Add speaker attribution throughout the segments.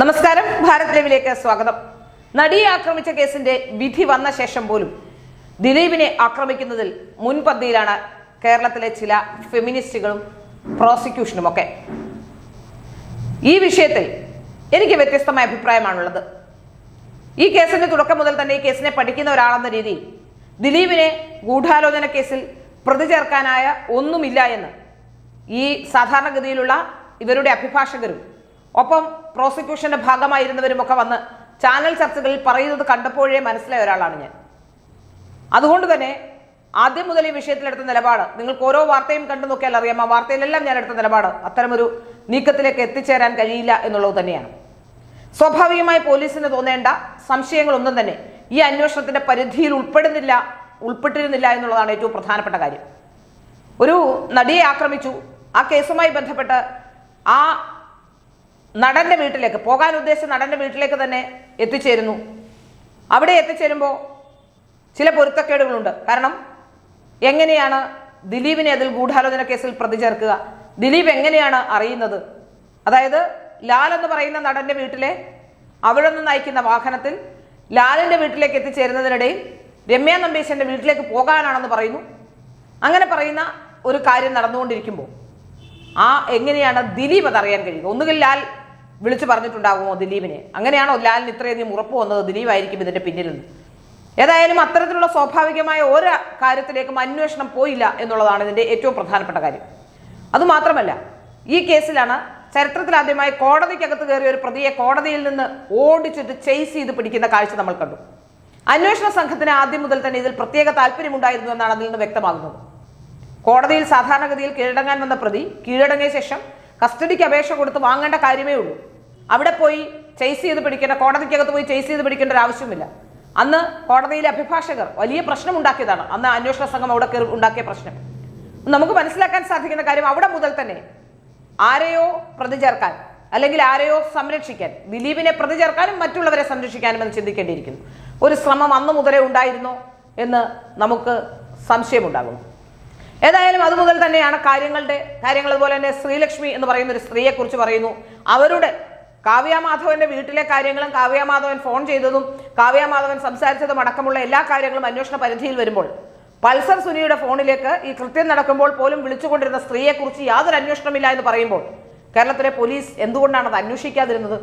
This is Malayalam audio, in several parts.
Speaker 1: നമസ്കാരം. ഭാരത് ലൈവിലേക്ക് സ്വാഗതം. നടിയെ ആക്രമിച്ച കേസിന്റെ വിധി വന്ന ശേഷം പോലും ദിലീപിനെ ആക്രമിക്കുന്നതിൽ മുൻപന്തിയിലാണ് കേരളത്തിലെ ചില ഫെമിനിസ്റ്റുകളും പ്രോസിക്യൂഷനും ഒക്കെ ഈ വിഷയത്തിൽ എനിക്ക് വ്യത്യസ്തമായ അഭിപ്രായമാണുള്ളത്. ഈ കേസിന്റെ തുടക്കം മുതൽ തന്നെ ഈ കേസിനെ പഠിക്കുന്ന ഒരാളെന്ന രീതി ദിലീപിനെ ഗൂഢാലോചന കേസിൽ പ്രതി ചേർക്കാനായ ഒന്നുമില്ല എന്ന് ഈ സാധാരണഗതിയിലുള്ള ഇവരുടെ അഭിഭാഷകരും ഒപ്പം പ്രോസിക്യൂഷന്റെ ഭാഗമായിരുന്നവരും ഒക്കെ വന്ന് ചാനൽ ചർച്ചകളിൽ പറയുന്നത് കണ്ടപ്പോഴേ മനസ്സിലായ ഒരാളാണ് ഞാൻ. അതുകൊണ്ട് തന്നെ ആദ്യം മുതൽ ഈ വിഷയത്തിലെടുത്ത നിലപാട് നിങ്ങൾക്ക് ഓരോ വാർത്തയും കണ്ടു നോക്കിയാൽ അറിയാം ആ വാർത്തയിലെല്ലാം ഞാൻ എടുത്ത നിലപാട് അത്തരമൊരു നീക്കത്തിലേക്ക് എത്തിച്ചേരാൻ കഴിയില്ല എന്നുള്ളത് തന്നെയാണ്. സ്വാഭാവികമായി പോലീസിന് തോന്നേണ്ട സംശയങ്ങളൊന്നും തന്നെ ഈ അന്വേഷണത്തിന്റെ പരിധിയിൽ ഉൾപ്പെടുന്നില്ല ഉൾപ്പെട്ടിരുന്നില്ല എന്നുള്ളതാണ് ഏറ്റവും പ്രധാനപ്പെട്ട കാര്യം. ഒരു നടിയെ ആക്രമിച്ചു ആ കേസുമായി ബന്ധപ്പെട്ട് ആ നടന്റെ വീട്ടിലേക്ക് പോകാൻ ഉദ്ദേശിച്ച നടന്റെ വീട്ടിലേക്ക് തന്നെ എത്തിച്ചേരുന്നു. അവിടെ എത്തിച്ചേരുമ്പോൾ ചില പൊരുത്തക്കേടുകളുണ്ട്. കാരണം എങ്ങനെയാണ് ദിലീപിനെ അതിൽ ഗൂഢാലോചന കേസിൽ പ്രതി ചേർക്കുക ദിലീപ് എങ്ങനെയാണ് അറിയുന്നത്? അതായത് ലാൽ എന്ന് പറയുന്ന നടന്റെ വീട്ടിലെ അവിടെ നിന്ന് നയിക്കുന്ന വാഹനത്തിൽ ലാലിന്റെ വീട്ടിലേക്ക് എത്തിച്ചേരുന്നതിനിടയിൽ രമ്യ നമ്പീശന്റെ വീട്ടിലേക്ക് പോകാനാണെന്ന് പറയുന്നു. അങ്ങനെ പറയുന്ന ഒരു കാര്യം നടന്നുകൊണ്ടിരിക്കുമ്പോൾ ആ എങ്ങനെയാണ് ദിലീപ് അതറിയാൻ കഴിയുക? ഒന്നുകിൽ ലാൽ വിളിച്ചു പറഞ്ഞിട്ടുണ്ടാകുമോ ദിലീപിനെ? അങ്ങനെയാണോ ലാലിന് ഇത്രയധികം ഉറപ്പ് വന്നത്? ദിലീപായിരിക്കും ഇതിന്റെ പിന്നിലെന്ന് ഏതായാലും അത്തരത്തിലുള്ള സ്വാഭാവികമായ ഒരു കാര്യത്തിലേക്കും അന്വേഷണം പോയില്ല എന്നുള്ളതാണ് ഇതിന്റെ ഏറ്റവും പ്രധാനപ്പെട്ട കാര്യം. അതുമാത്രമല്ല ഈ കേസിലാണ് ചരിത്രത്തിൽ ആദ്യമായി കോടതിക്കകത്ത് കയറിയ ഒരു പ്രതിയെ കോടതിയിൽ നിന്ന് ഓടിച്ചിട്ട് ചെയ്സ് ചെയ്ത് പിടിക്കുന്ന കാഴ്ച നമ്മൾ കണ്ടു. അന്വേഷണ സംഘത്തിന് ആദ്യം മുതൽ തന്നെ ഇതിൽ പ്രത്യേക താല്പര്യമുണ്ടായിരുന്നു എന്നാണ് അതിൽ നിന്ന് വ്യക്തമാകുന്നത്. കോടതിയിൽ സാധാരണഗതിയിൽ കീഴടങ്ങാൻ വന്ന പ്രതി കീഴടങ്ങിയ ശേഷം കസ്റ്റഡിക്ക് അപേക്ഷ കൊടുത്ത് വാങ്ങേണ്ട കാര്യമേ ഉള്ളൂ. അവിടെ പോയി ചേസ് ചെയ്ത് പിടിക്കേണ്ട കോടതിക്കകത്ത് പോയി ചേസ് ചെയ്ത് പിടിക്കേണ്ട ഒരു ആവശ്യമില്ല അന്ന് കോടതിയിലെ അഭിഭാഷകർ വലിയ പ്രശ്നം ഉണ്ടാക്കിയതാണ്. അന്ന് അന്വേഷണ സംഘം അവിടെ കയറി ഉണ്ടാക്കിയ പ്രശ്നം. നമുക്ക് മനസ്സിലാക്കാൻ സാധിക്കുന്ന കാര്യം അവിടെ മുതൽ തന്നെ ആരെയോ പ്രതി ചേർക്കാൻ അല്ലെങ്കിൽ ആരെയോ സംരക്ഷിക്കാൻ ദിലീപിനെ പ്രതി ചേർക്കാനും മറ്റുള്ളവരെ സംരക്ഷിക്കാനും എന്ന് ചിന്തിക്കേണ്ടിയിരിക്കുന്നു. ഒരു ശ്രമം അന്ന് മുതലേ ഉണ്ടായിരുന്നോ എന്ന് നമുക്ക് സംശയമുണ്ടാകുന്നു. ഏതായാലും അതുമുതൽ തന്നെയാണ് കാര്യങ്ങളുടെ കാര്യങ്ങൾ അതുപോലെ തന്നെ ശ്രീലക്ഷ്മി എന്ന് പറയുന്ന ഒരു സ്ത്രീയെക്കുറിച്ച് പറയുന്നു. അവരുടെ കാവ്യാമാധവന്റെ വീട്ടിലെ കാര്യങ്ങളും കാവ്യാമാധവൻ ഫോൺ ചെയ്തതും കാവ്യാമാധവൻ സംസാരിച്ചതും അടക്കമുള്ള എല്ലാ കാര്യങ്ങളും അന്വേഷണ പരിധിയിൽ വരുമ്പോൾ പൾസർ സുനിയുടെ ഫോണിലേക്ക് ഈ കൃത്യം നടക്കുമ്പോൾ പോലും വിളിച്ചുകൊണ്ടിരുന്ന സ്ത്രീയെക്കുറിച്ച് യാതൊരു അന്വേഷണമില്ല എന്ന് പറയുമ്പോൾ കേരളത്തിലെ പോലീസ് എന്തുകൊണ്ടാണ് അത് അന്വേഷിക്കാതിരുന്നത്?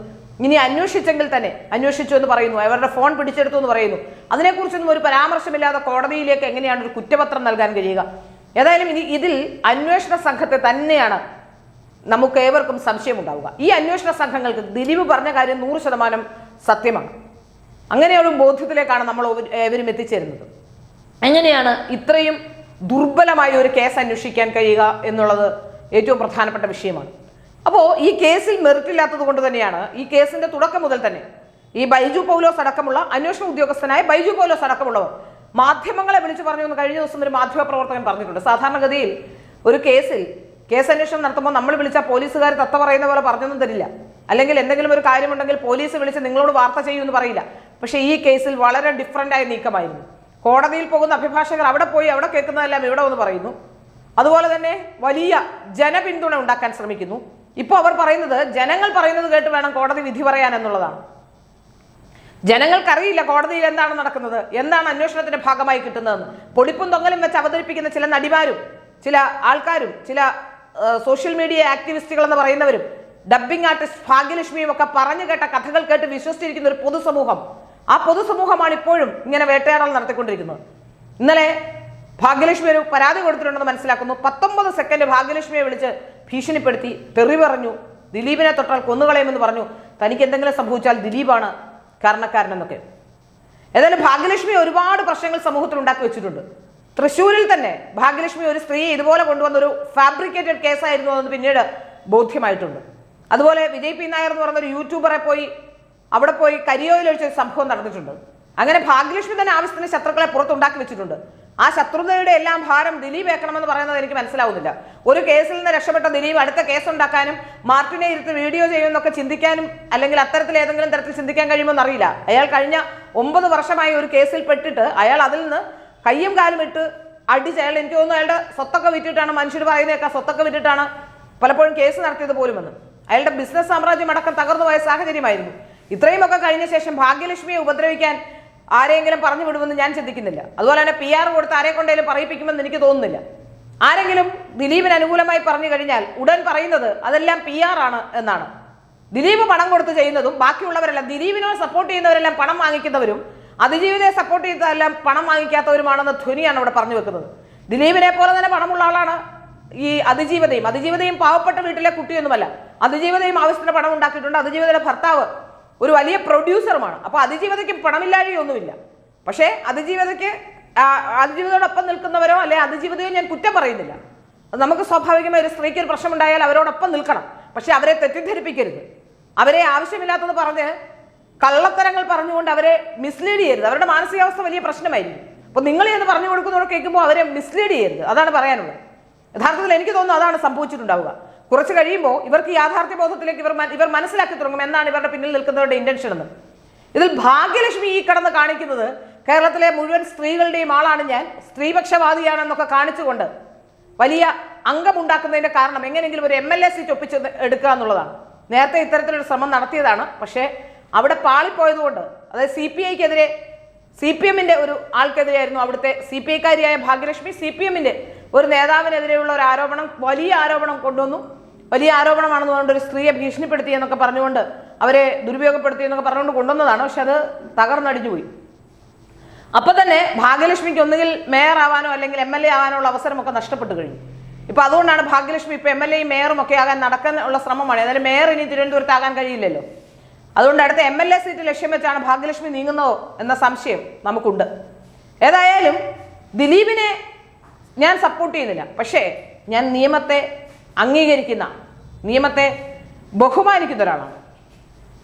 Speaker 1: ഇനി അന്വേഷിച്ചെങ്കിൽ തന്നെ അന്വേഷിച്ചു എന്ന് പറയുന്നു. അവരുടെ ഫോൺ പിടിച്ചെടുത്തു എന്ന് പറയുന്നു. അതിനെക്കുറിച്ചൊന്നും ഒരു പരാമർശമില്ലാതെ കോടതിയിലേക്ക് എങ്ങനെയാണ് ഒരു കുറ്റപത്രം നൽകാൻ കഴിയുക? ഏതായാലും ഇനി ഇതിൽ അന്വേഷണ സംഘത്തെ തന്നെയാണ് നമുക്ക് ഏവർക്കും സംശയമുണ്ടാവുക. ഈ അന്വേഷണ സംഘങ്ങൾക്ക് ദിലീപ് പറഞ്ഞ കാര്യം നൂറ് ശതമാനം സത്യമാണ്. അങ്ങനെയൊരു ബോധ്യത്തിലേക്കാണ് നമ്മൾ ഏവരും എത്തിച്ചേരുന്നത്. എങ്ങനെയാണ് ഇത്രയും ദുർബലമായ ഒരു കേസ് അന്വേഷിക്കാൻ കഴിയുക എന്നുള്ളത് ഏറ്റവും പ്രധാനപ്പെട്ട വിഷയമാണ്. അപ്പോൾ ഈ കേസിൽ മെറിറ്റില്ലാത്തത് കൊണ്ട് തന്നെയാണ് ഈ കേസിന്റെ തുടക്കം മുതൽ തന്നെ ഈ ബൈജു പൗലോസ് അടക്കമുള്ള അന്വേഷണ ഉദ്യോഗസ്ഥനായ ബൈജു പൗലോസ് അടക്കമുള്ളവർ മാധ്യമങ്ങളെ വിളിച്ചു പറഞ്ഞു എന്ന് കഴിഞ്ഞ ദിവസം ഒരു മാധ്യമ പ്രവർത്തകൻ പറഞ്ഞിട്ടുണ്ട്. സാധാരണഗതിയിൽ ഒരു കേസിൽ കേസ് അന്വേഷണം നടത്തുമ്പോൾ നമ്മൾ വിളിച്ച പോലീസുകാർ തത്ത പറയുന്ന പോലെ പറഞ്ഞൊന്നും തരില്ല. അല്ലെങ്കിൽ എന്തെങ്കിലും ഒരു കാര്യമുണ്ടെങ്കിൽ പോലീസ് വിളിച്ച് നിങ്ങളോട് വാർത്ത ചെയ്യുമെന്ന് പറയില്ല. പക്ഷേ ഈ കേസിൽ വളരെ ഡിഫറന്റ് ആയ നീക്കമായിരുന്നു. കോടതിയിൽ പോകുന്ന അഭിഭാഷകർ അവിടെ പോയി അവിടെ കേൾക്കുന്നതെല്ലാം ഇവിടെ വന്ന് പറയുന്നു. അതുപോലെ തന്നെ വലിയ ജനപിന്തുണ ഉണ്ടാക്കാൻ ശ്രമിക്കുന്നു. ഇപ്പോൾ അവർ പറയുന്നത് ജനങ്ങൾ പറയുന്നത് കേട്ട് വേണം കോടതി വിധി പറയാൻ എന്നുള്ളതാണ്. ജനങ്ങൾക്കറിയില്ല കോടതിയിൽ എന്താണ് നടക്കുന്നത്. എന്താണ് അന്വേഷണത്തിന്റെ ഭാഗമായി കിട്ടുന്നതെന്ന്. പൊടിപ്പും തൊങ്ങലും വെച്ച് അവതരിപ്പിക്കുന്ന ചില നടിമാരും ചില ആൾക്കാരും ചില സോഷ്യൽ മീഡിയ ആക്ടിവിസ്റ്റുകൾ എന്ന് പറയുന്നവരും ഡബ്ബിംഗ് ആർട്ടിസ്റ്റ് ഭാഗ്യലക്ഷ്മിയും ഒക്കെ പറഞ്ഞു കേട്ട കഥകൾ കേട്ട് വിശ്വസിച്ചിരിക്കുന്ന ഒരു പൊതുസമൂഹം. ആ പൊതുസമൂഹമാണ് ഇപ്പോഴും ഇങ്ങനെ വേട്ടയാടൽ നടത്തിക്കൊണ്ടിരിക്കുന്നത്. ഇന്നലെ ഭാഗ്യലക്ഷ്മി ഒരു പരാതി കൊടുത്തിട്ടുണ്ടെന്ന് മനസ്സിലാക്കുന്നു. പത്തൊമ്പത് സെക്കൻഡ് ഭാഗ്യലക്ഷ്മിയെ വിളിച്ച് ഭീഷണിപ്പെടുത്തി തെറി പറഞ്ഞു ദിലീപിനെ തൊട്ടാൽ കൊന്നുകളയുമെന്ന് പറഞ്ഞു. തനിക്ക് എന്തെങ്കിലും സംഭവിച്ചാൽ ദിലീപാണ് കാരണക്കാരനെന്നൊക്കെ. ഏതായാലും ഭാഗ്യലക്ഷ്മി ഒരുപാട് പ്രശ്നങ്ങൾ സമൂഹത്തിൽ ഉണ്ടാക്കി വെച്ചിട്ടുണ്ട്. തൃശ്ശൂരിൽ തന്നെ ഭാഗ്യലക്ഷ്മി ഒരു സ്ത്രീയെ ഇതുപോലെ കൊണ്ടുവന്ന ഒരു ഫാബ്രിക്കേറ്റഡ് കേസായിരുന്നു എന്ന് പിന്നീട് ബോധ്യമായിട്ടുണ്ട്. അതുപോലെ വിജയ് പി നായർ എന്ന് പറയുന്ന ഒരു യൂട്യൂബറെ പോയി അവിടെ പോയി കരിയോയിൽ ഒഴിച്ച ഒരു സംഭവം നടന്നിട്ടുണ്ട്. അങ്ങനെ ഭാഗ്യലക്ഷ്മി തന്നെ ആവശ്യത്തിന് ശത്രുക്കളെ പുറത്തുണ്ടാക്കി വെച്ചിട്ടുണ്ട്. ആ ശത്രുതയുടെ എല്ലാം ഭാരം ദിലീപ് ഏക്കണമെന്ന് പറയുന്നത് എനിക്ക് മനസ്സിലാവുന്നില്ല. ഒരു കേസിൽ നിന്ന് രക്ഷപ്പെട്ട ദിലീപ് അടുത്ത കേസ് ഉണ്ടാക്കാനും മാർട്ടിനെ ഇരുത്ത് വീഡിയോ ചെയ്യുമെന്നൊക്കെ ചിന്തിക്കാനും അല്ലെങ്കിൽ അത്തരത്തിൽ ഏതെങ്കിലും തരത്തിൽ ചിന്തിക്കാൻ കഴിയുമെന്ന് അറിയില്ല. അയാൾ കഴിഞ്ഞ ഒമ്പത് വർഷമായി ഒരു കേസിൽ പെട്ടിട്ട് അയാൾ അതിൽ നിന്ന് കയ്യും കാലും ഇട്ട് അടിച്ച് അയാൾ എനിക്ക് തോന്നുന്നു അയാളുടെ സ്വത്തൊക്കെ വിറ്റിട്ടാണ് മനുഷ്യർ പറയുന്നതൊക്കെ സ്വത്തൊക്കെ വിറ്റിട്ടാണ് പലപ്പോഴും കേസ് നടത്തിയത് പോലുമെന്ന്. അയാളുടെ ബിസിനസ് സാമ്രാജ്യം അടക്കം തകർന്നു പോയ സാഹചര്യമായിരുന്നു. ഇത്രയുമൊക്കെ കഴിഞ്ഞ ശേഷം ഭാഗ്യലക്ഷ്മിയെ ഉപദ്രവിക്കാൻ ആരെങ്കിലും പറഞ്ഞു വിടുമെന്ന് ഞാൻ ചിന്തിക്കുന്നില്ല. അതുപോലെ തന്നെ പി ആർ കൊടുത്ത് ആരെ കൊണ്ടേലും പറയിപ്പിക്കുമെന്ന് എനിക്ക് തോന്നുന്നില്ല. ആരെങ്കിലും ദിലീപിന് അനുകൂലമായി പറഞ്ഞു കഴിഞ്ഞാൽ ഉടൻ പറയുന്നത് അതെല്ലാം പി ആർ ആണ് എന്നാണ്. ദിലീപ് പണം കൊടുത്ത് ചെയ്യുന്നതും ബാക്കിയുള്ളവരെല്ലാം ദിലീപിനോട് സപ്പോർട്ട് ചെയ്യുന്നവരെല്ലാം പണം വാങ്ങിക്കുന്നവരും അതിജീവിതയെ സപ്പോർട്ട് ചെയ്തതെല്ലാം പണം വാങ്ങിക്കാത്തവരുമാണെന്ന് ധ്വനിയാണ് അവിടെ പറഞ്ഞു വെക്കുന്നത്. ദിലീപിനെ പോലെ തന്നെ പണമുള്ള ആളാണ് ഈ അതിജീവതയും. അതിജീവതയും പാവപ്പെട്ട വീട്ടിലെ കുട്ടിയൊന്നുമല്ല. അതിജീവതയും ആവശ്യത്തിന് പണം ഉണ്ടാക്കിയിട്ടുണ്ട്. അതിജീവതയുടെ ഭർത്താവ് ഒരു വലിയ പ്രൊഡ്യൂസറുമാണ്. അപ്പോൾ അതിജീവതയ്ക്ക് പണമില്ലാഴിയൊന്നുമില്ല പക്ഷേ അതിജീവിതയ്ക്ക് അതിജീവിതയോടൊപ്പം നിൽക്കുന്നവരോ അല്ലെ അതിജീവിതയോ ഞാൻ കുറ്റം പറയുന്നില്ല. നമുക്ക് സ്വാഭാവികമായി ഒരു സ്ത്രീക്ക് ഒരു പ്രശ്നമുണ്ടായാൽ അവരോടൊപ്പം നിൽക്കണം. പക്ഷെ അവരെ തെറ്റിദ്ധരിപ്പിക്കരുത്. അവരെ ആവശ്യമില്ലാത്തത് പറഞ്ഞ് കള്ളത്തരങ്ങൾ പറഞ്ഞുകൊണ്ട് അവരെ മിസ്ലീഡ് ചെയ്യരുത്. അവരുടെ മാനസികാവസ്ഥ വലിയ പ്രശ്നമായിരിക്കും. അപ്പോൾ നിങ്ങൾ എന്ന് പറഞ്ഞു കൊടുക്കുന്നതോടെ കേൾക്കുമ്പോൾ അവരെ മിസ്ലീഡ് ചെയ്യരുത്. അതാണ് പറയാനുള്ളത്. യഥാർത്ഥത്തിൽ എനിക്ക് തോന്നുന്നു അതാണ് സംഭവിച്ചിട്ടുണ്ടാവുക. കുറച്ച് കഴിയുമ്പോൾ ഇവർക്ക് യാഥാർത്ഥ്യ ബോധത്തിലേക്ക് ഇവർ ഇവർ മനസ്സിലാക്കി തുടങ്ങും എന്നാണ് ഇവരുടെ പിന്നിൽ നിൽക്കുന്നവരുടെ ഇന്റൻഷൻ എന്ന്. ഇതിൽ ഭാഗ്യലക്ഷ്മി ഈ കടന്ന് കാണിക്കുന്നത് കേരളത്തിലെ മുഴുവൻ സ്ത്രീകളുടെയും ആളാണ് ഞാൻ. സ്ത്രീപക്ഷവാദിയാണെന്നൊക്കെ കാണിച്ചുകൊണ്ട് വലിയ അംഗമുണ്ടാക്കുന്നതിന്റെ കാരണം എങ്ങനെയെങ്കിലും ഒരു എം എൽ എ സീറ്റ് ഒപ്പിച്ച് എടുക്കുക എന്നുള്ളതാണ്. നേരത്തെ ഇത്തരത്തിലൊരു ശ്രമം നടത്തിയതാണ്. പക്ഷേ അവിടെ പാളിപ്പോയതുകൊണ്ട് അതായത് സി പി ഐക്കെതിരെ സി പി എമ്മിന്റെ ഒരു ആൾക്കെതിരെയായിരുന്നു അവിടുത്തെ സി പി ഐക്കാരിയായ ഭാഗ്യലക്ഷ്മി സി പി എമ്മിന്റെ ഒരു നേതാവിനെതിരെയുള്ള ഒരു ആരോപണം വലിയ ആരോപണം കൊണ്ടുവന്നു. വലിയ ആരോപണമാണെന്ന് പറഞ്ഞുകൊണ്ട് ഒരു സ്ത്രീയെ ഭീഷണിപ്പെടുത്തി എന്നൊക്കെ പറഞ്ഞുകൊണ്ട് അവരെ ദുരുപയോഗപ്പെടുത്തി എന്നൊക്കെ പറഞ്ഞുകൊണ്ട് കൊണ്ടുവന്നതാണ്. പക്ഷെ അത് തകർന്നടിഞ്ഞു പോയി. അപ്പൊ തന്നെ ഭാഗ്യലക്ഷ്മിക്ക് ഒന്നുകിൽ മേയർ ആവാനോ അല്ലെങ്കിൽ എം എൽ എ ആവാനോ ഉള്ള അവസരമൊക്കെ നഷ്ടപ്പെട്ടു കഴിഞ്ഞു. ഇപ്പൊ അതുകൊണ്ടാണ് ഭാഗ്യലക്ഷ്മി ഇപ്പൊ എം എൽ എയും മേയറും ഒക്കെ ആകാൻ നടക്കാനുള്ള ശ്രമമാണ്. ഏതായാലും മേയർ ഇനി തിരുവനന്തപുരത്ത് ആകാൻ കഴിയില്ലല്ലോ. അതുകൊണ്ട് അടുത്ത എം എൽ എ സീറ്റ് ലക്ഷ്യം വെച്ചാണ് ഭാഗ്യലക്ഷ്മി നീങ്ങുന്നതോ എന്ന സംശയം നമുക്കുണ്ട്. ഏതായാലും ദിലീപിനെ ഞാൻ സപ്പോർട്ട് ചെയ്യുന്നില്ല. പക്ഷേ ഞാൻ നിയമത്തെ അംഗീകരിക്കുന്ന നിയമത്തെ ബഹുമാനിക്കുന്ന ഒരാളാണ്.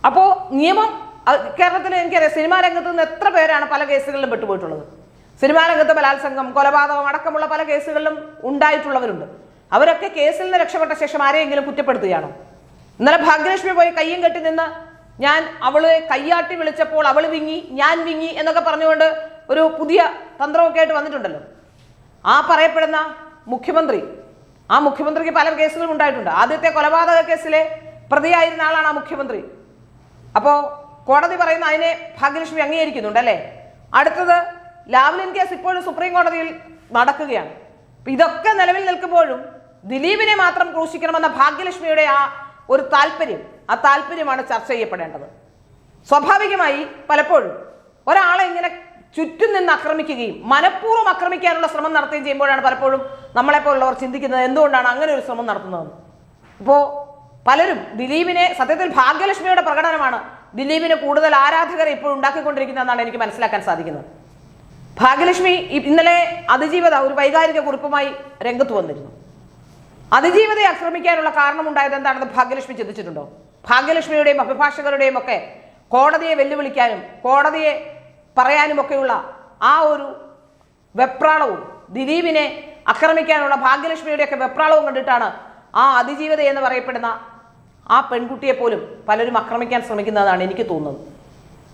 Speaker 1: അപ്പോൾ നിയമം കേരളത്തിൽ എനിക്കറിയാം സിനിമാ രംഗത്ത് നിന്ന് എത്ര പേരാണ് പല കേസുകളിലും പെട്ടുപോയിട്ടുള്ളത്? സിനിമാ രംഗത്ത് ബലാത്സംഗം കൊലപാതകം അടക്കമുള്ള പല കേസുകളിലും ഉണ്ടായിട്ടുള്ളവരുണ്ട്. അവരൊക്കെ കേസിൽ നിന്ന് രക്ഷപ്പെട്ട ശേഷം ആരെയെങ്കിലും കുറ്റപ്പെടുത്തുകയാണോ? ഇന്നലെ ഭാഗ്യലക്ഷ്മി പോയി കയ്യും കെട്ടി നിന്ന് ഞാൻ അവളെ കയ്യാട്ടി വിളിച്ചപ്പോൾ അവൾ വിങ്ങി ഞാൻ വിങ്ങി എന്നൊക്കെ പറഞ്ഞുകൊണ്ട് ഒരു പുതിയ തന്ത്രമൊക്കെ ആയിട്ട് വന്നിട്ടുണ്ടല്ലോ. ആ പറയപ്പെടുന്ന മുഖ്യമന്ത്രി ആ മുഖ്യമന്ത്രിക്ക് പല കേസുകളും ഉണ്ടായിട്ടുണ്ട്. ആദ്യത്തെ കൊലപാതക കേസിലെ പ്രതിയായിരുന്ന ആളാണ് ആ മുഖ്യമന്ത്രി. അപ്പോൾ കോടതി പറയുന്ന അതിനെ ഭാഗ്യലക്ഷ്മി അംഗീകരിക്കുന്നുണ്ട് അല്ലേ? അടുത്തത് ലാവ്ലിൻ കേസ് ഇപ്പോഴും സുപ്രീം കോടതിയിൽ നടക്കുകയാണ്. ഇതൊക്കെ നിലവിൽ നിൽക്കുമ്പോഴും ദിലീപിനെ മാത്രം ക്രൂശിക്കണമെന്ന ഭാഗ്യലക്ഷ്മിയുടെ ആ ഒരു താല്പര്യം ആ താല്പര്യമാണ് ചർച്ച ചെയ്യപ്പെടേണ്ടത്. സ്വാഭാവികമായി പലപ്പോഴും ഒരാളെ ഇങ്ങനെ ചുറ്റും നിന്ന് ആക്രമിക്കുകയും മനഃപൂർവം ആക്രമിക്കാനുള്ള ശ്രമം നടത്തുകയും ചെയ്യുമ്പോഴാണ് പലപ്പോഴും നമ്മളെപ്പോലുള്ളവർ ചിന്തിക്കുന്നത് എന്തുകൊണ്ടാണ് അങ്ങനെ ഒരു ശ്രമം നടത്തുന്നത്? ഇപ്പോൾ പലരും ദിലീപിനെ സത്യത്തിൽ ഭാഗ്യലക്ഷ്മിയുടെ പ്രകടനമാണ് ദിലീപിന് കൂടുതൽ ആരാധകരെ ഇപ്പോൾ ഉണ്ടാക്കിക്കൊണ്ടിരിക്കുന്നതെന്നാണ് എനിക്ക് മനസ്സിലാക്കാൻ സാധിക്കുന്നത്. ഭാഗ്യലക്ഷ്മി ഇന്നലെ അതിജീവത ഒരു വൈകാരിക കുറിപ്പുമായി രംഗത്ത് വന്നിരുന്നു. അതിജീവതയെ ആക്രമിക്കാനുള്ള കാരണമുണ്ടായത് എന്താണെന്ന് ഭാഗ്യലക്ഷ്മി ചിന്തിച്ചിട്ടുണ്ടോ? ഭാഗ്യലക്ഷ്മിയുടെയും അഭിഭാഷകരുടെയും ഒക്കെ കോടതിയെ വെല്ലുവിളിക്കാനും കോടതിയെ പറയാനുമൊക്കെയുള്ള ആ ഒരു വെപ്രാളവും ദിലീപിനെ ആക്രമിക്കാനുള്ള ഭാഗ്യലക്ഷ്മിയുടെയൊക്കെ വെപ്രാളവും കണ്ടിട്ടാണ് ആ അതിജീവത എന്ന് പറയപ്പെടുന്ന ആ പെൺകുട്ടിയെ പോലും പലരും ആക്രമിക്കാൻ ശ്രമിക്കുന്നതാണ് എനിക്ക് തോന്നുന്നത്.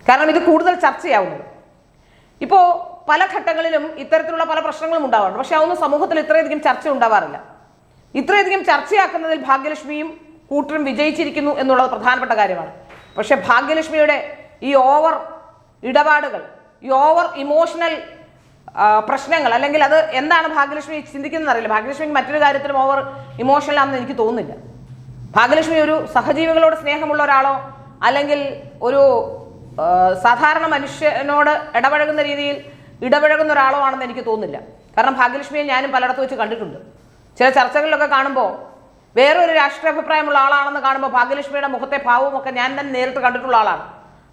Speaker 1: കാരണം ഇത് കൂടുതൽ ചർച്ചയാവുന്നത്. ഇപ്പോൾ പല ഘട്ടങ്ങളിലും ഇത്തരത്തിലുള്ള പല പ്രശ്നങ്ങളും ഉണ്ടാവാറുണ്ട്. പക്ഷേ അതൊന്നും സമൂഹത്തിൽ ഇത്രയധികം ചർച്ച ഉണ്ടാവാറില്ല. ഇത്രയധികം ചർച്ചയാക്കുന്നതിൽ ഭാഗ്യലക്ഷ്മിയും കൂട്ടരും വിജയിച്ചിരിക്കുന്നു എന്നുള്ളത് പ്രധാനപ്പെട്ട കാര്യമാണ്. പക്ഷേ ഭാഗ്യലക്ഷ്മിയുടെ ഈ ഓവർ ഇടപാടുകൾ ഈ ഓവർ ഇമോഷണൽ പ്രശ്നങ്ങൾ അല്ലെങ്കിൽ അത് എന്താണ് ഭാഗ്യലക്ഷ്മി ചിന്തിക്കുന്നത് അറിയില്ല. ഭാഗ്യലക്ഷ്മിക്ക് മറ്റൊരു കാര്യത്തിലും ഓവർ ഇമോഷണൽ ആണെന്ന് എനിക്ക് തോന്നുന്നില്ല. ഭാഗ്യലക്ഷ്മി ഒരു സഹജീവികളോട് സ്നേഹമുള്ള ഒരാളോ അല്ലെങ്കിൽ ഒരു സാധാരണ മനുഷ്യനോട് ഇടപഴകുന്ന രീതിയിൽ ഇടപഴകുന്ന ഒരാളോ ആണെന്ന് എനിക്ക് തോന്നുന്നില്ല. കാരണം ഭാഗ്യലക്ഷ്മിയെ ഞാനും പലയിടത്ത് വെച്ച് കണ്ടിട്ടുണ്ട്. ചില ചർച്ചകളിലൊക്കെ കാണുമ്പോൾ വേറൊരു രാഷ്ട്രീയ അഭിപ്രായമുള്ള ആളാണെന്ന് കാണുമ്പോൾ ഭാഗ്യലക്ഷ്മിയുടെ മുഖത്തെ ഭാവവും ഒക്കെ ഞാൻ തന്നെ നേരിട്ട് കണ്ടിട്ടുള്ള ആളാണ്.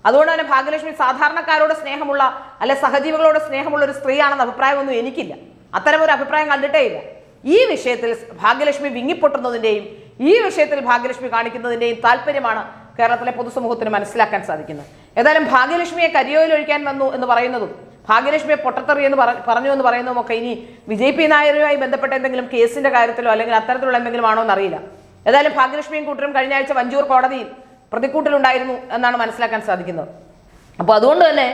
Speaker 1: അതുകൊണ്ട് തന്നെ ഭാഗ്യലക്ഷ്മി സാധാരണക്കാരോട് സ്നേഹമുള്ള അല്ലെ സഹജീവികളോട് സ്നേഹമുള്ള ഒരു സ്ത്രീയാണെന്ന അഭിപ്രായമൊന്നും എനിക്കില്ല. അത്തരം ഒരു അഭിപ്രായം കണ്ടിട്ടേ ഇല്ല. ഈ വിഷയത്തിൽ ഭാഗ്യലക്ഷ്മി വിങ്ങിപ്പൊട്ടുന്നതിന്റെയും ഈ വിഷയത്തിൽ ഭാഗ്യലക്ഷ്മി കാണിക്കുന്നതിന്റെയും താല്പര്യമാണ് കേരളത്തിലെ പൊതുസമൂഹത്തിന് മനസ്സിലാക്കാൻ സാധിക്കുന്നത്. ഏതായാലും ഭാഗ്യലക്ഷ്മിയെ കരിയോയിൽ ഒഴിക്കാൻ വന്നു എന്ന് പറയുന്നതും ഭാഗ്യലക്ഷ്മിയെ പൊട്ടത്തെറി എന്ന് പറഞ്ഞു എന്ന് പറയുന്നതും ഒക്കെ ഇനി വിജയ് പി നായരുമായി ബന്ധപ്പെട്ട എന്തെങ്കിലും കേസിന്റെ കാര്യത്തിലോ അല്ലെങ്കിൽ അത്തരത്തിലുള്ള എന്തെങ്കിലും ആണോ എന്നറിയില്ല. ഏതായാലും ഭാഗ്യലക്ഷ്മിയും കൂട്ടരും കഴിഞ്ഞ ആഴ്ച വഞ്ചൂർ കോടതിയിൽ പ്രതിക്കൂട്ടിലുണ്ടായിരുന്നു എന്നാണ് മനസ്സിലാക്കാൻ സാധിക്കുന്നത്. അപ്പോൾ അതുകൊണ്ട് തന്നെ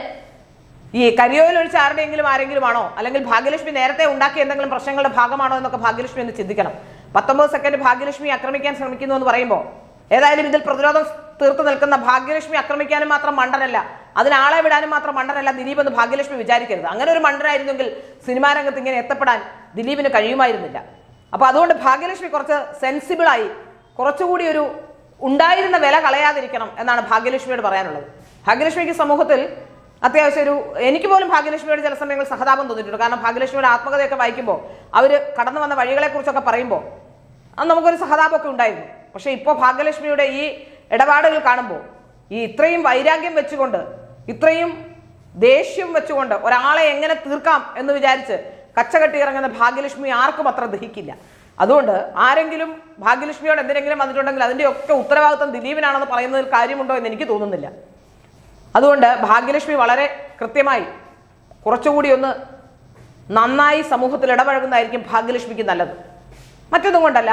Speaker 1: ഈ കരിയോയിൽ ഒഴിച്ച് ആരുടെയെങ്കിലും ആരെങ്കിലും ആണോ അല്ലെങ്കിൽ ഭാഗ്യലക്ഷ്മി നേരത്തെ ഉണ്ടാക്കിയ എന്തെങ്കിലും പ്രശ്നങ്ങളുടെ ഭാഗമാണോ എന്നൊക്കെ ഭാഗ്യലക്ഷ്മി ഒന്ന് ചിന്തിക്കണം. പത്തൊമ്പത് സെക്കൻഡ് ഭാഗ്യലക്ഷ്മി ആക്രമിക്കാൻ ശ്രമിക്കുന്നു എന്ന് പറയുമ്പോൾ ഏതായാലും ഇതിൽ പ്രതിരോധം തീർത്തു നിൽക്കുന്ന ഭാഗ്യലക്ഷ്മി ആക്രമിക്കാനും മാത്രം മണ്ടനല്ല അതിനാളെ വിടാനും മാത്രം മണ്ടനല്ല ദിലീപ് എന്ന് ഭാഗ്യലക്ഷ്മി വിചാരിക്കരുത്. അങ്ങനെ ഒരു മണ്ടനായിരുന്നെങ്കിൽ സിനിമാ രംഗത്ത് ഇങ്ങനെ എത്തപ്പെടാൻ ദിലീപിന് കഴിയുമായിരുന്നില്ല. അപ്പോൾ അതുകൊണ്ട് ഭാഗ്യലക്ഷ്മി കുറച്ച് സെൻസിബിളായി കുറച്ചുകൂടി ഒരു ഉണ്ടായിരുന്ന വില കളയാതിരിക്കണം എന്നാണ് ഭാഗ്യലക്ഷ്മിയോട് പറയാനുള്ളത്. ഭാഗ്യലക്ഷ്മിക്ക് സമൂഹത്തിൽ അത്യാവശ്യം ഒരു എനിക്ക് പോലും ഭാഗ്യലക്ഷ്മിയോട് ചില സമയങ്ങളിൽ സഹതാപം തോന്നിയിട്ടുണ്ട്. കാരണം ഭാഗ്യലക്ഷ്മിയുടെ ആത്മകഥയൊക്കെ വായിക്കുമ്പോൾ അവർ കടന്നു വന്ന വഴികളെക്കുറിച്ചൊക്കെ പറയുമ്പോൾ അത് നമുക്കൊരു സഹതാപമൊക്കെ ഉണ്ടായിരുന്നു. പക്ഷേ ഇപ്പോൾ ഭാഗ്യലക്ഷ്മിയുടെ ഈ ഇടപാടുകൾ കാണുമ്പോൾ ഈ ഇത്രയും വൈരാഗ്യം വെച്ചുകൊണ്ട് ഇത്രയും ദേഷ്യം വെച്ചുകൊണ്ട് ഒരാളെ എങ്ങനെ തീർക്കാം എന്ന് വിചാരിച്ച് കച്ചകെട്ടി ഇറങ്ങുന്ന ഭാഗ്യലക്ഷ്മി ആർക്കും അത്ര ദഹിക്കില്ല. അതുകൊണ്ട് ആരെങ്കിലും ഭാഗ്യലക്ഷ്മിയോട് എന്തിനെങ്കിലും വന്നിട്ടുണ്ടെങ്കിൽ അതിന്റെ ഒക്കെ ഉത്തരവാദിത്വം ദിലീപിനാണെന്ന് പറയുന്നതിൽ കാര്യമുണ്ടോ എന്ന് എനിക്ക് തോന്നുന്നില്ല. അതുകൊണ്ട് ഭാഗ്യലക്ഷ്മി വളരെ കൃത്യമായി കുറച്ചുകൂടി ഒന്ന് നന്നായി സമൂഹത്തിൽ ഇടപഴകുന്നതായിരിക്കും ഭാഗ്യലക്ഷ്മിക്ക് നല്ലത്. മറ്റൊന്നും കൊണ്ടല്ല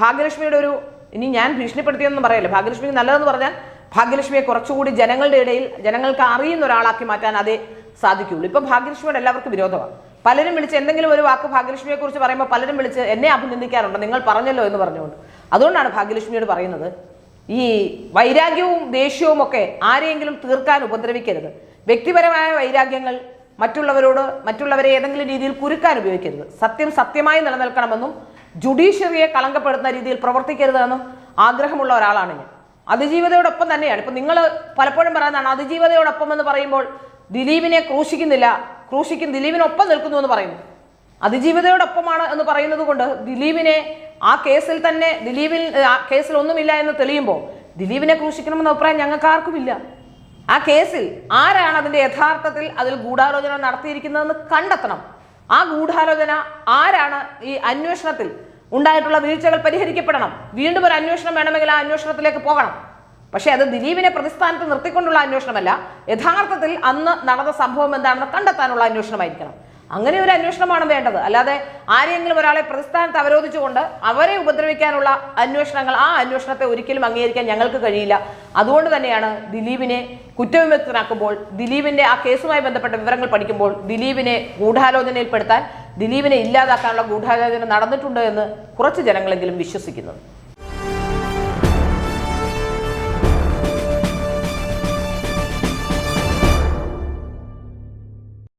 Speaker 1: ഭാഗ്യലക്ഷ്മിയുടെ ഒരു ഇനി ഞാൻ ഭീഷണിപ്പെടുത്തിയെന്നും പറയല്ല ഭാഗ്യലക്ഷ്മിക്ക് നല്ലതെന്ന് പറഞ്ഞാൽ ഭാഗ്യലക്ഷ്മിയെ കുറച്ചുകൂടി ജനങ്ങളുടെ ഇടയിൽ ജനങ്ങൾക്ക് അറിയുന്ന ഒരാളാക്കി മാറ്റാൻ അതേ സാധിക്കുകയുള്ളൂ. ഇപ്പൊ ഭാഗ്യലക്ഷ്മിയോട് എല്ലാവർക്കും വിരോധമാണ്. പലരും വിളിച്ച് എന്തെങ്കിലും ഒരു വാക്ക് ഭാഗ്യലക്ഷ്മിയെ കുറിച്ച് പറയുമ്പോൾ പലരും വിളിച്ച് എന്നെ അഭിനന്ദിക്കാറുണ്ട്. നിങ്ങൾ പറഞ്ഞല്ലോ എന്ന് പറഞ്ഞുകൊണ്ട്. അതുകൊണ്ടാണ് ഭാഗ്യലക്ഷ്മിയോട് പറയുന്നത്. ഈ വൈരാഗ്യവും ദേഷ്യവും ഒക്കെ ആരെയെങ്കിലും തീർക്കാൻ ഉപദ്രവിക്കരുത്. വ്യക്തിപരമായ വൈരാഗ്യങ്ങൾ മറ്റുള്ളവരോട് മറ്റുള്ളവരെ ഏതെങ്കിലും രീതിയിൽ കുരുക്കാൻ ഉപയോഗിക്കരുത്. സത്യം സത്യമായി നിലനിൽക്കണമെന്നും ജുഡീഷ്യറിയെ കളങ്കപ്പെടുത്തുന്ന രീതിയിൽ പ്രവർത്തിക്കരുതെന്നും ആഗ്രഹമുള്ള ഒരാളാണ് ഞാൻ. അതിജീവതയോടൊപ്പം തന്നെയാണ്. ഇപ്പം നിങ്ങൾ പലപ്പോഴും പറയുന്നതാണ് അതിജീവതയോടൊപ്പം എന്ന് പറയുമ്പോൾ ദിലീപിനെ ക്രൂശിക്കുന്നില്ല ക്രൂശിക്കും ദിലീപിനൊപ്പം നിൽക്കുന്നു എന്ന് പറയുന്നു. അതിജീവിതയോടൊപ്പമാണ് എന്ന് പറയുന്നത് കൊണ്ട് ദിലീപിനെ ആ കേസിൽ തന്നെ ദിലീപിൽ ആ കേസിൽ ഒന്നുമില്ല എന്ന് തെളിയുമ്പോൾ ദിലീപിനെ ക്രൂശിക്കണമെന്ന അഭിപ്രായം ഞങ്ങൾക്ക് ആർക്കുമില്ല ആ കേസിൽ ആരാണ് അതിന്റെ യഥാർത്ഥത്തിൽ അതിൽ ഗൂഢാലോചന നടത്തിയിരിക്കുന്നതെന്ന് കണ്ടെത്തണം. ആ ഗൂഢാലോചന ആരാണ് ഈ അന്വേഷണത്തിൽ ഉണ്ടായിട്ടുള്ള വീഴ്ചകൾ പരിഹരിക്കപ്പെടണം? വീണ്ടും ഒരു അന്വേഷണം വേണമെങ്കിൽ ആ അന്വേഷണത്തിലേക്ക് പോകണം. പക്ഷേ അത് ദിലീപിനെ പ്രതിസ്ഥാനത്ത് നിർത്തിക്കൊണ്ടുള്ള അന്വേഷണമല്ല. യഥാർത്ഥത്തിൽ അന്ന് നടന്ന സംഭവം എന്താണെന്ന് കണ്ടെത്താനുള്ള അന്വേഷണമായിരിക്കണം. അങ്ങനെ ഒരു അന്വേഷണമാണ് വേണ്ടത്. അല്ലാതെ ആരെങ്കിലും ഒരാളെ പ്രതിസ്ഥാനത്ത് അവരോധിച്ചുകൊണ്ട് അവരെ ഉപദ്രവിക്കാനുള്ള അന്വേഷണങ്ങൾ ആ അന്വേഷണത്തെ ഒരിക്കലും അംഗീകരിക്കാൻ ഞങ്ങൾക്ക് കഴിയില്ല. അതുകൊണ്ട് തന്നെയാണ് ദിലീപിനെ കുറ്റവിമുക്തനാക്കുമ്പോൾ ദിലീപിന്റെ ആ കേസുമായി ബന്ധപ്പെട്ട വിവരങ്ങൾ പഠിക്കുമ്പോൾ ദിലീപിനെ ഗൂഢാലോചനയിൽപ്പെടുത്താൻ ദിലീപിനെ ഇല്ലാതാക്കാനുള്ള ഗൂഢാലോചന നടന്നിട്ടുണ്ട് എന്ന് കുറച്ച് ജനങ്ങളെങ്കിലും വിശ്വസിക്കുന്നത്